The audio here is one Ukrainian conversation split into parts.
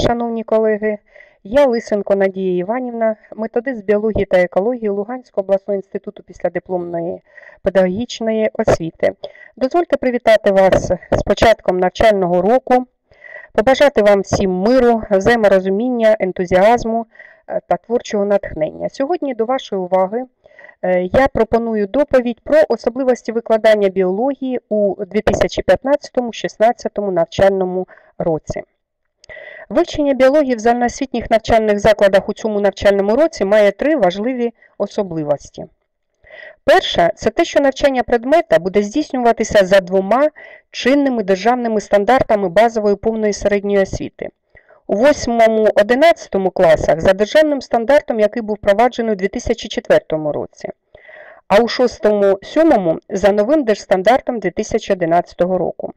шановні колеги. Я Лисенко Надія Іванівна, методист біології та екології Луганського обласного інституту післядипломної педагогічної освіти. Дозвольте привітати вас з початком навчального року, побажати вам всім миру, взаєморозуміння, ентузіазму е, та творчого натхнення. Сьогодні до вашої уваги е, я пропоную доповідь про особливості викладання біології у 2015-16 навчальному році. Вивчення біології в загальноосвітніх навчальних закладах у цьому навчальному році має три важливі особливості. Перша це те, що навчання предмета буде здійснюватися за двома чинними державними стандартами базової повної середньої освіти. У 8-11 класах за державним стандартом, який був впроваджений у 2004 році, а у 6-7 за новим держстандартом 2011 року.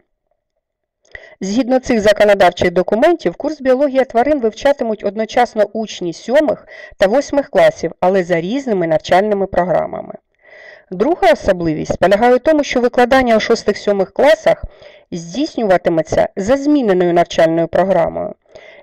Згідно цих законодавчих документів, курс біологія тварин вивчатимуть одночасно учні 7 та 8 класів, але за різними навчальними програмами. Друга особливість полягає в тому, що викладання у 6-7 класах здійснюватиметься за зміненою навчальною програмою.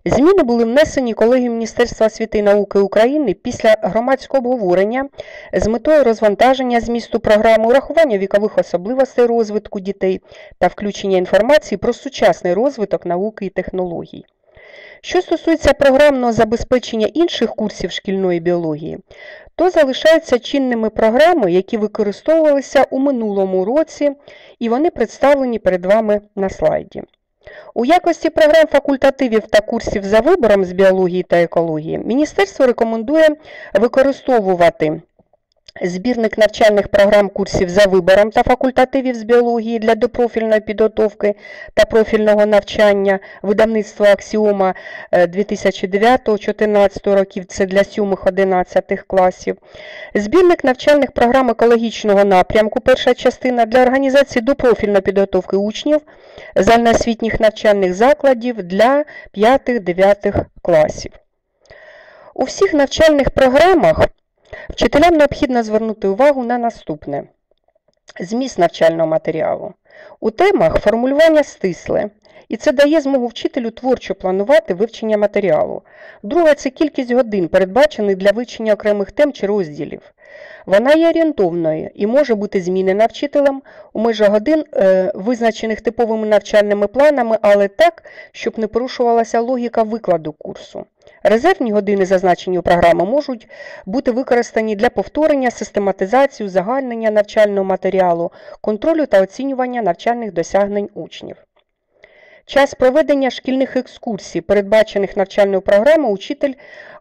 Зміни були внесені колегією Міністерства освіти і науки України після громадського обговорення з метою розвантаження змісту програми, урахування вікових особливостей розвитку дітей та включення інформації про сучасний розвиток науки і технологій. Що стосується програмного забезпечення інших курсів шкільної біології, то залишаються чинними програми, які використовувалися у минулому році, і вони представлені перед вами на слайді. У якості програм факультативів та курсів за вибором з біології та екології Міністерство рекомендує використовувати Збірник навчальних програм курсів за вибором та факультативів з біології для допрофільної підготовки та профільного навчання видавництва Аксіома 2009-2014 років це для 7-11 класів. Збірник навчальних програм екологічного напрямку, перша частина для організації допрофільної підготовки учнів загальноосвітніх навчальних закладів для 5-9 класів. У всіх навчальних програмах Вчителям необхідно звернути увагу на наступне: зміст навчального матеріалу. У темах формулювання стисле, і це дає змогу вчителю творчо планувати вивчення матеріалу. Друге це кількість годин, передбачених для вивчення окремих тем чи розділів. Вона є орієнтовною і може бути змінена вчителем у межах годин, е, визначених типовими навчальними планами, але так, щоб не порушувалася логіка викладу курсу. Резервні години, зазначені у програмі, можуть бути використані для повторення, систематизації, узагальнення навчального матеріалу, контролю та оцінювання навчальних досягнень учнів. Час проведення шкільних екскурсій, передбачених навчальною програмою, учитель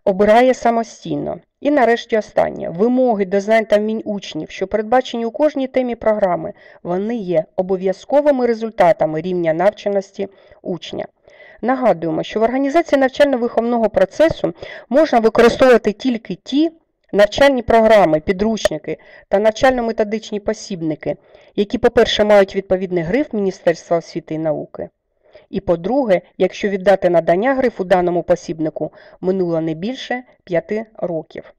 обирає самостійно. І нарешті останнє. Вимоги до знань та вмінь учнів, що передбачені у кожній темі програми, вони є обов'язковими результатами рівня навченості учня. Нагадуємо, що в організації навчально-виховного процесу можна використовувати тільки ті навчальні програми, підручники та навчально-методичні посібники, які, по-перше, мають відповідний гриф Міністерства освіти і науки. І по-друге, якщо віддати надання грифу даному посібнику минуло не більше 5 років.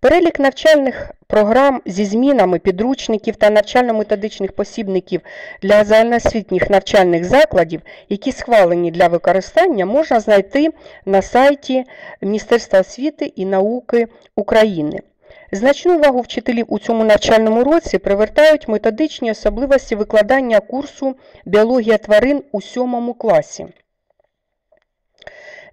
Перелік навчальних програм зі змінами підручників та навчально-методичних посібників для загальноосвітніх навчальних закладів, які схвалені для використання, можна знайти на сайті Міністерства освіти і науки України. Значну увагу вчителів у цьому навчальному році привертають методичні особливості викладання курсу біологія тварин у сьомому класі.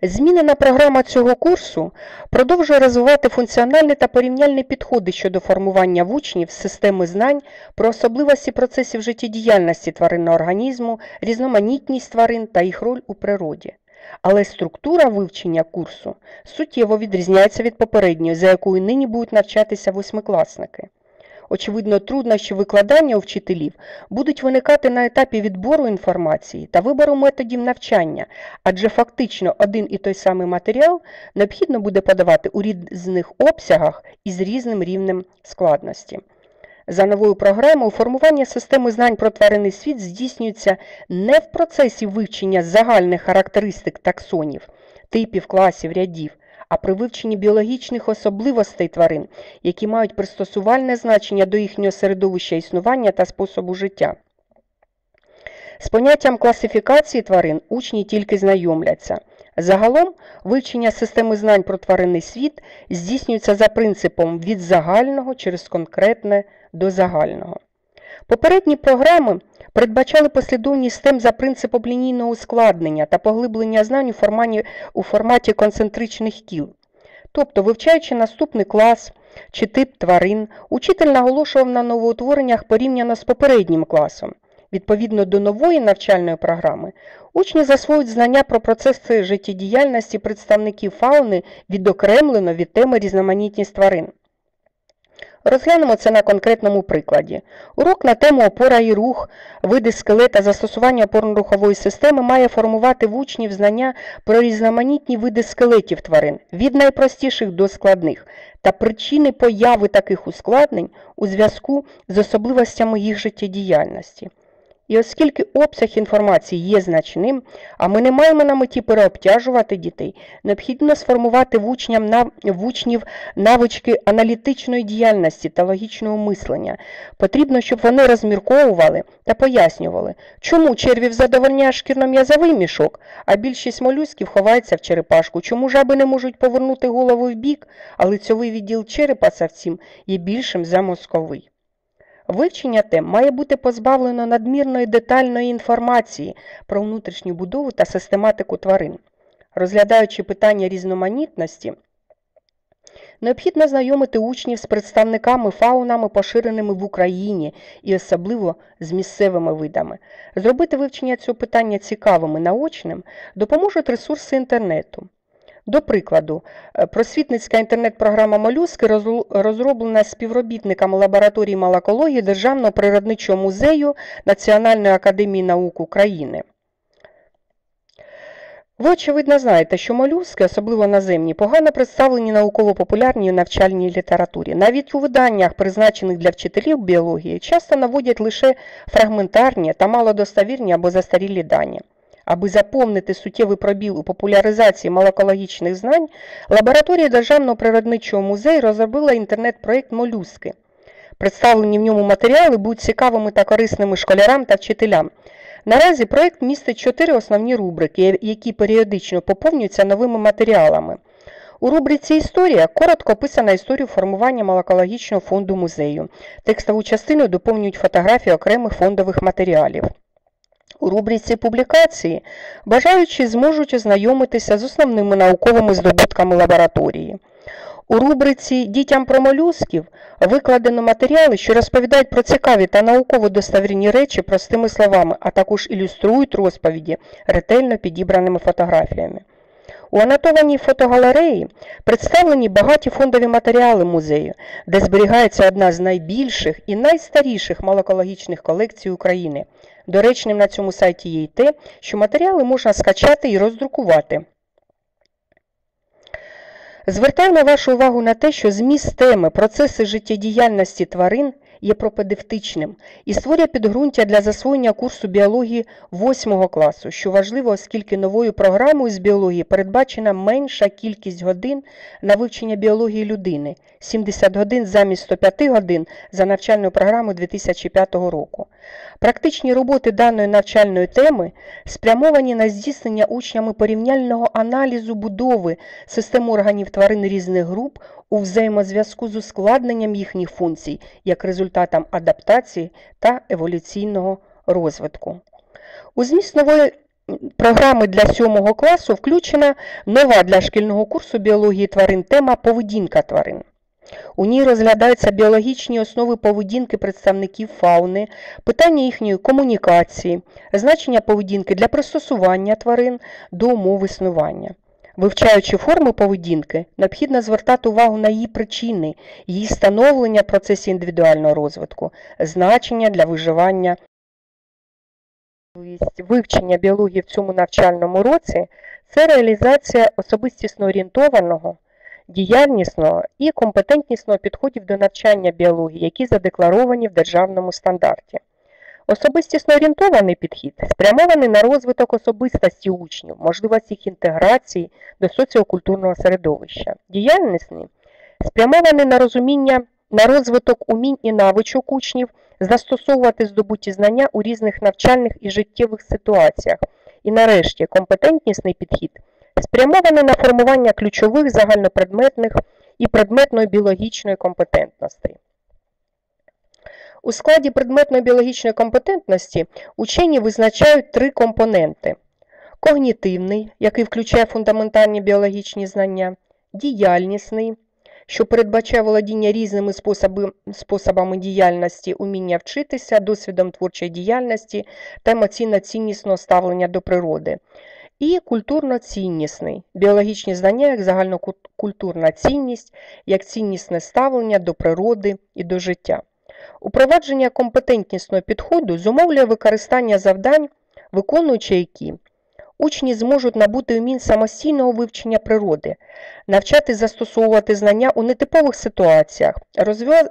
Змінена програма цього курсу продовжує розвивати функціональні та порівняльні підходи щодо формування в учнів системи знань про особливості процесів життєдіяльності тваринного організму, різноманітність тварин та їх роль у природі. Але структура вивчення курсу суттєво відрізняється від попередньої, за якою нині будуть навчатися восьмикласники. Очевидно, труднощі викладання у вчителів будуть виникати на етапі відбору інформації та вибору методів навчання, адже фактично один і той самий матеріал необхідно буде подавати у різних обсягах і з різним рівнем складності. За новою програмою формування системи знань про тваринний світ здійснюється не в процесі вивчення загальних характеристик таксонів, типів, класів, рядів, а при вивченні біологічних особливостей тварин, які мають пристосувальне значення до їхнього середовища існування та способу життя. З поняттям класифікації тварин учні тільки знайомляться. Загалом вивчення системи знань про тваринний світ здійснюється за принципом від загального через конкретне до загального. Попередні програми передбачали послідовність тем за принципом лінійного ускладнення та поглиблення знань у форматі, у форматі концентричних кіл. Тобто, вивчаючи наступний клас чи тип тварин, учитель наголошував на новоутвореннях порівняно з попереднім класом. Відповідно до нової навчальної програми, учні засвоюють знання про процеси життєдіяльності представників фауни відокремлено від теми різноманітність тварин. Розглянемо це на конкретному прикладі. Урок на тему опора і рух, види скелета, застосування опорно-рухової системи має формувати в учнів знання про різноманітні види скелетів тварин, від найпростіших до складних, та причини появи таких ускладнень у зв'язку з особливостями їх життєдіяльності. І оскільки обсяг інформації є значним, а ми не маємо на меті переобтяжувати дітей, необхідно сформувати в, учням, в учнів навички аналітичної діяльності та логічного мислення. Потрібно, щоб вони розмірковували та пояснювали, чому червів задовольняє шкірно-м'язовий мішок, а більшість молюсків ховається в черепашку, чому жаби не можуть повернути голову в бік, а лицьовий відділ черепа савцім є більшим за мозковий. Вивчення тем має бути позбавлено надмірної детальної інформації про внутрішню будову та систематику тварин. Розглядаючи питання різноманітності, необхідно знайомити учнів з представниками фаунами, поширеними в Україні і особливо з місцевими видами. Зробити вивчення цього питання цікавим і наочним допоможуть ресурси інтернету. До прикладу, е, просвітницька інтернет-програма Молюски розроблена співробітниками лабораторії малакології Державного природничого музею Національної академії наук України. Ви, очевидно, знаєте, що молюски, особливо наземні, погано представлені науково-популярній навчальній літературі. Навіть у виданнях, призначених для вчителів біології, часто наводять лише фрагментарні та малодостовірні або застарілі дані. Аби заповнити суттєвий пробіл у популяризації малокологічних знань, лабораторія Державного природничого музею розробила інтернет-проєкт Молюски. Представлені в ньому матеріали будуть цікавими та корисними школярам та вчителям. Наразі проєкт містить чотири основні рубрики, які періодично поповнюються новими матеріалами. У рубриці Історія коротко описана історія формування малокологічного фонду музею. Текстову частину доповнюють фотографії окремих фондових матеріалів. У рубриці публікації бажаючі зможуть ознайомитися з основними науковими здобутками лабораторії. У рубриці Дітям про молюсків викладено матеріали, що розповідають про цікаві та науково достовірні речі простими словами, а також ілюструють розповіді ретельно підібраними фотографіями. У анотованій фотогалереї представлені багаті фондові матеріали музею, де зберігається одна з найбільших і найстаріших малокологічних колекцій України. Доречним на цьому сайті є й те, що матеріали можна скачати і роздрукувати. Звертаємо вашу увагу на те, що зміст теми процеси життєдіяльності тварин є пропедевтичним і створює підґрунтя для засвоєння курсу біології 8 класу, що важливо, оскільки новою програмою з біології передбачена менша кількість годин на вивчення біології людини 70 годин замість 105 годин за навчальною програмою 2005 року. Практичні роботи даної навчальної теми спрямовані на здійснення учнями порівняльного аналізу будови систем органів тварин різних груп у взаємозв'язку з ускладненням їхніх функцій як результатом адаптації та еволюційного розвитку. У зміст нової програми для 7 класу включена нова для шкільного курсу біології тварин тема поведінка тварин. У ній розглядаються біологічні основи поведінки представників фауни, питання їхньої комунікації, значення поведінки для пристосування тварин до умов існування. Вивчаючи форми поведінки, необхідно звертати увагу на її причини, її становлення в процесі індивідуального розвитку, значення для виживання. Вивчення біології в цьому навчальному році це реалізація особистісно орієнтованого, діяльнісного і компетентнісного підходів до навчання біології, які задекларовані в державному стандарті. Особистісно орієнтований підхід спрямований на розвиток особистості учнів, можливість їх інтеграції до соціокультурного середовища. Діяльнісний спрямований на розуміння, на розвиток умінь і навичок учнів, застосовувати здобуті знання у різних навчальних і життєвих ситуаціях. І нарешті компетентнісний підхід спрямоване на формування ключових загальнопредметних і предметної біологічної компетентностей. У складі предметної біологічної компетентності учені визначають три компоненти: когнітивний, який включає фундаментальні біологічні знання, діяльнісний, що передбачає володіння різними способи, способами діяльності, уміння вчитися, досвідом творчої діяльності та емоційно-ціннісного ставлення до природи. І культурно-ціннісний біологічні знання як загальнокультурна цінність, як ціннісне ставлення до природи і до життя. Упровадження компетентнісного підходу зумовлює використання завдань, виконуючи які учні зможуть набути вмінь самостійного вивчення природи, навчати застосовувати знання у нетипових ситуаціях,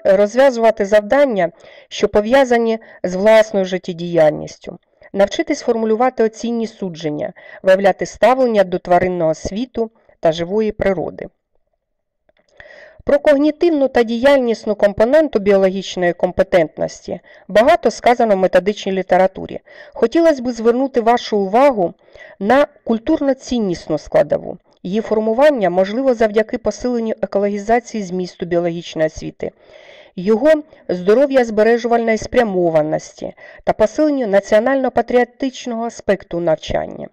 розв'язувати завдання, що пов'язані з власною життєдіяльністю, навчитись формулювати оцінні судження, виявляти ставлення до тваринного світу та живої природи. Про когнітивну та діяльнісну компоненту біологічної компетентності багато сказано в методичній літературі. Хотілося б звернути вашу увагу на культурно-ціннісну складову. Її формування можливо завдяки посиленню екологізації змісту біологічної освіти, його здоров'я збережувальної спрямованості та посиленню національно-патріотичного аспекту навчання.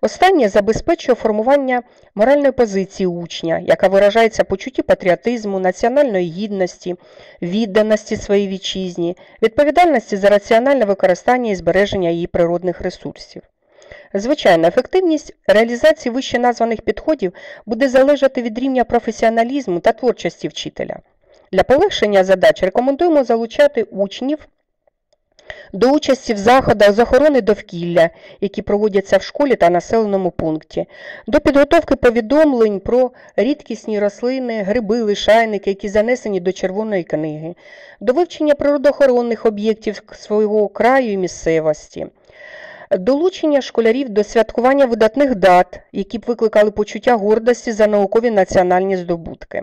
Останнє забезпечує формування моральної позиції учня, яка виражається почутті патріотизму, національної гідності, відданості своїй вітчизні, відповідальності за раціональне використання і збереження її природних ресурсів. Звичайно, ефективність реалізації вище названих підходів буде залежати від рівня професіоналізму та творчості вчителя. Для полегшення задач рекомендуємо залучати учнів до участі в заходах з охорони довкілля, які проводяться в школі та населеному пункті, до підготовки повідомлень про рідкісні рослини, гриби, лишайники, які занесені до Червоної книги, до вивчення природоохоронних об'єктів свого краю і місцевості. Долучення школярів до святкування видатних дат, які б викликали почуття гордості за наукові національні здобутки.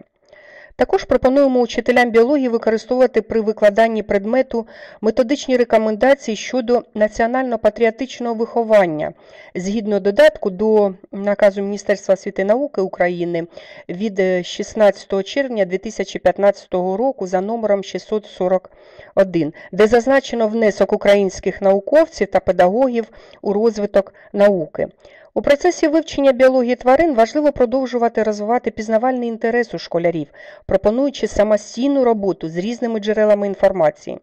Також пропонуємо учителям біології використовувати при викладанні предмету методичні рекомендації щодо національно-патріотичного виховання згідно додатку до наказу Міністерства освіти і науки України від 16 червня 2015 року за номером 641, де зазначено внесок українських науковців та педагогів у розвиток науки. У процесі вивчення біології тварин важливо продовжувати розвивати пізнавальний інтерес у школярів, пропонуючи самостійну роботу з різними джерелами інформації.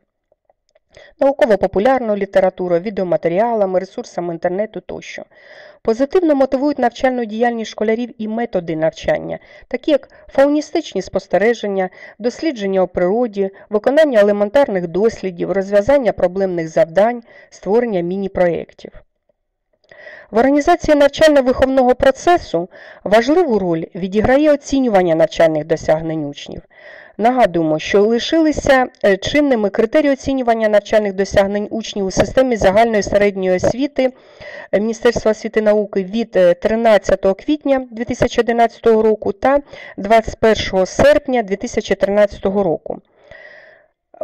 Науково-популярну літературу, відеоматеріалами, ресурсами інтернету тощо. Позитивно мотивують навчальну діяльність школярів і методи навчання, такі як фауністичні спостереження, дослідження у природі, виконання елементарних дослідів, розв'язання проблемних завдань, створення міні-проєктів. В організації навчально-виховного процесу важливу роль відіграє оцінювання навчальних досягнень учнів. Нагадуємо, що лишилися е, чинними критерії оцінювання навчальних досягнень учнів у системі загальної середньої освіти е, Міністерства освіти і науки від 13 е, квітня 2011 року та 21 серпня 2013 року.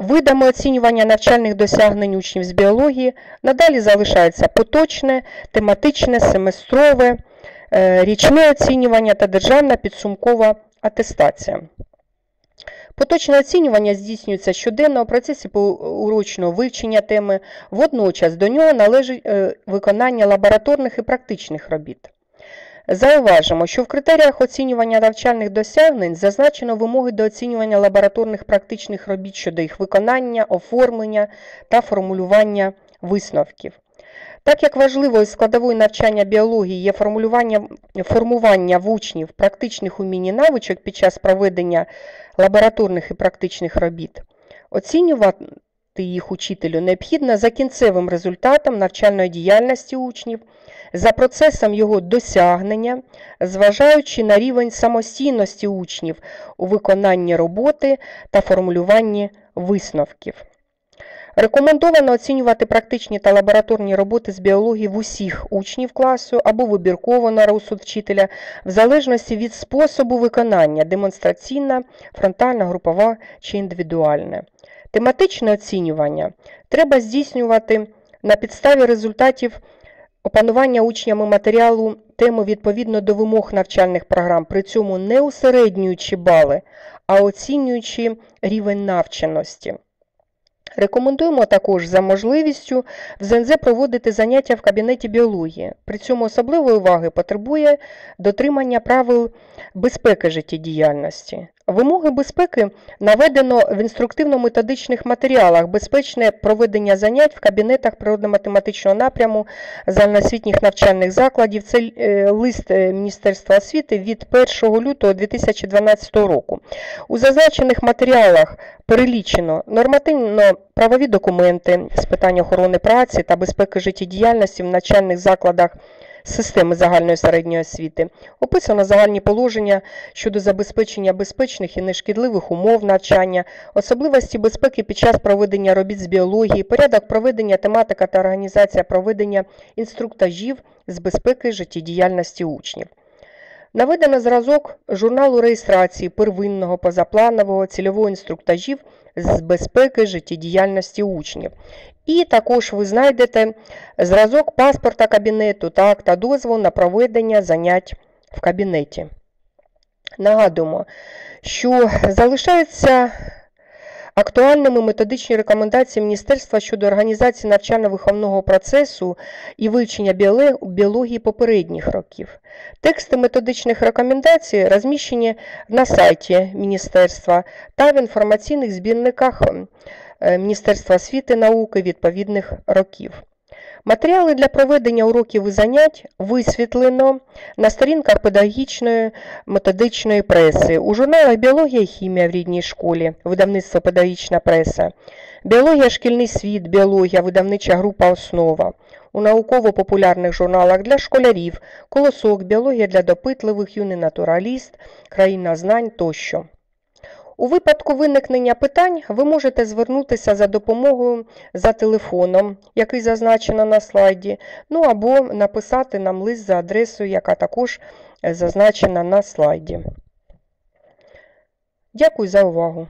Видами оцінювання навчальних досягнень учнів з біології надалі залишається поточне, тематичне, семестрове, е, річне оцінювання та державна підсумкова атестація. Поточне оцінювання здійснюється щоденно у процесі урочного вивчення теми, водночас до нього належить е, виконання лабораторних і практичних робіт. Зауважимо, що в критеріях оцінювання навчальних досягнень зазначено вимоги до оцінювання лабораторних практичних робіт щодо їх виконання, оформлення та формулювання висновків. Так як важливою складовою навчання біології є формулювання, формування в учнів практичних умінь і навичок під час проведення лабораторних і практичних робіт, оцінювати їх учителю необхідно за кінцевим результатом навчальної діяльності учнів за процесом його досягнення, зважаючи на рівень самостійності учнів у виконанні роботи та формулюванні висновків. Рекомендовано оцінювати практичні та лабораторні роботи з біології в усіх учнів класу або вибірково на розсуд вчителя, в залежності від способу виконання демонстраційна, фронтальна, групова чи індивідуальне. Тематичне оцінювання треба здійснювати на підставі результатів опанування учнями матеріалу теми відповідно до вимог навчальних програм, при цьому не усереднюючи бали, а оцінюючи рівень навченості. Рекомендуємо також за можливістю в ЗНЗ проводити заняття в кабінеті біології. При цьому особливої уваги потребує дотримання правил безпеки життєдіяльності. Вимоги безпеки наведено в інструктивно-методичних матеріалах безпечне проведення занять в кабінетах природно-математичного напряму загальноосвітніх навчальних закладів. Це е, лист е, Міністерства освіти від 1 лютого 2012 року. У зазначених матеріалах перелічено нормативно-правові документи з питань охорони праці та безпеки життєдіяльності в навчальних закладах системи загальної середньої освіти. Описано загальні положення щодо забезпечення безпечних і нешкідливих умов навчання, особливості безпеки під час проведення робіт з біології, порядок проведення тематика та організація проведення інструктажів з безпеки життєдіяльності учнів. Наведено зразок журналу реєстрації первинного позапланового цільового інструктажів з безпеки життєдіяльності учнів. І також ви знайдете зразок паспорта кабінету та акта дозволу на проведення занять в кабінеті. Нагадуємо, що залишаються актуальними методичні рекомендації Міністерства щодо організації навчально-виховного процесу і вивчення біології попередніх років. Тексти методичних рекомендацій розміщені на сайті Міністерства та в інформаційних збірниках Міністерства освіти і науки відповідних років. Матеріали для проведення уроків і занять висвітлено на сторінках педагогічної методичної преси, у журналах Біологія і хімія в рідній школі, видавництво педагогічна преса, Біологія шкільний світ, біологія, видавнича група Основа, у науково-популярних журналах для школярів, колосок, біологія для допитливих, юний натураліст, країна знань тощо. У випадку виникнення питань ви можете звернутися за допомогою за телефоном, який зазначено на слайді, ну або написати нам лист за адресою, яка також е, зазначена на слайді. Дякую за увагу!